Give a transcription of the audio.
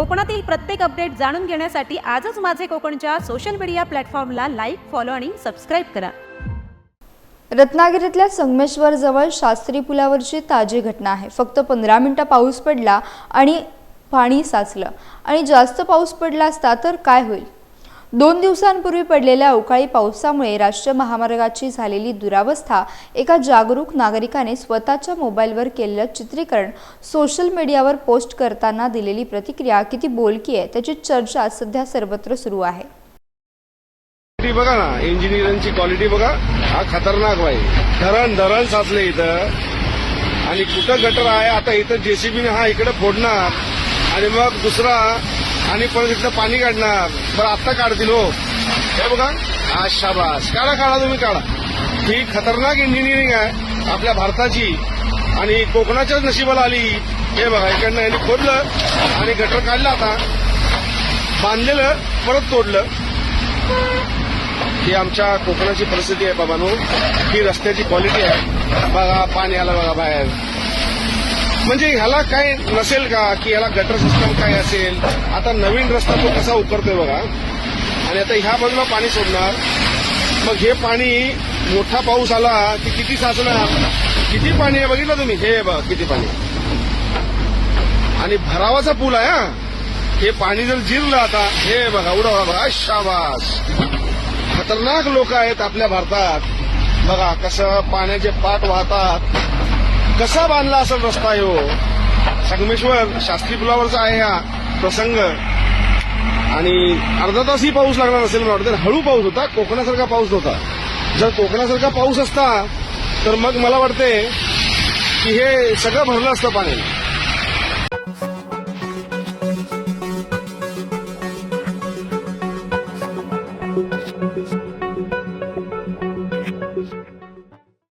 कोकणातील प्रत्येक अपडेट जाणून घेण्यासाठी आजच माझे कोकणच्या सोशल मीडिया प्लॅटफॉर्मला लाईक फॉलो आणि सबस्क्राईब करा. रत्नागिरीतल्या संगमेश्वर जवळ शास्त्री पुलावरची ताजी घटना आहे. फक्त पंधरा मिनिटं पाऊस पडला आणि पाणी साचलं. आणि जास्त पाऊस पडला असता तर काय होईल? दोन दिवसांपूर्वी पडलेल्या अवकाळी पावसामुळे राष्ट्रीय महामार्गाची झालेली दुरावस्था एका जागरूक नागरिकाने स्वतःच्या मोबाईलवर केलेलं चित्रीकरण सोशल मीडियावर पोस्ट करताना दिलेली प्रतिक्रिया किती बोलकी आहे त्याची चर्चा सध्या सर्वत्र सुरू आहे. बघा ना इंजिनिअरिंगची क्वालिटी बघा. हा खतरनाक बाई. धरण धरण साचले इथं. आणि कुठं गटर आहे आता इथं जेसीबीने हा इकडे फोडणार. आणि मग दुसरा आणि परत इथलं पाणी काढणार. बरं आत्ता काढतील हो. हे बघा. हा शाबास. काढा काढा तुम्ही काढा. ही खतरनाक इंजिनिअरिंग आहे. आपल्या भारताची आणि कोकणाच्याच नशिबाला आली. हे बघा इकडनं यांनी खोदलं आणि गटर काढलं आता. बांधलेलं परत तोडलं. ही आमच्या कोकणाची परिस्थिती आहे बाबांनो. ही रस्त्याची क्वालिटी आहे. बघा पाणी आलं बघा बाहेर. म्हणजे ह्याला काय नसेल का? की ह्याला गटर सिस्टम काय असेल? आता नवीन रस्ता तो कसा उतरतोय बघा. आणि आता ह्या बाजूला पाणी सोडणार. मग हे पाणी मोठा पाऊस आला की किती साचणार? किती पाणी आहे बघितलं तुम्ही? हे बघा किती पाणी आणि भरावाचा पूल आहे हा. हे पाणी जर जिरलं आता हे बघा उडवा बघा. शाबास. खतरनाक लोक आहेत आपल्या भारतात. बघा कसं पाण्याचे पाट वाहतात. कसा बांधला असेल रस्ता हो? संगमेश्वर शास्त्री पुलावरचा आहे हा प्रसंग. आणि अर्धा तासही पाऊस लागणार असेल मला वाटतं. हळू पाऊस होता कोकणासारखा पाऊस होता जर कोकणासारखा पाऊस असता तर मग मला वाटते की हे सगळं भरलं असतं पाणी.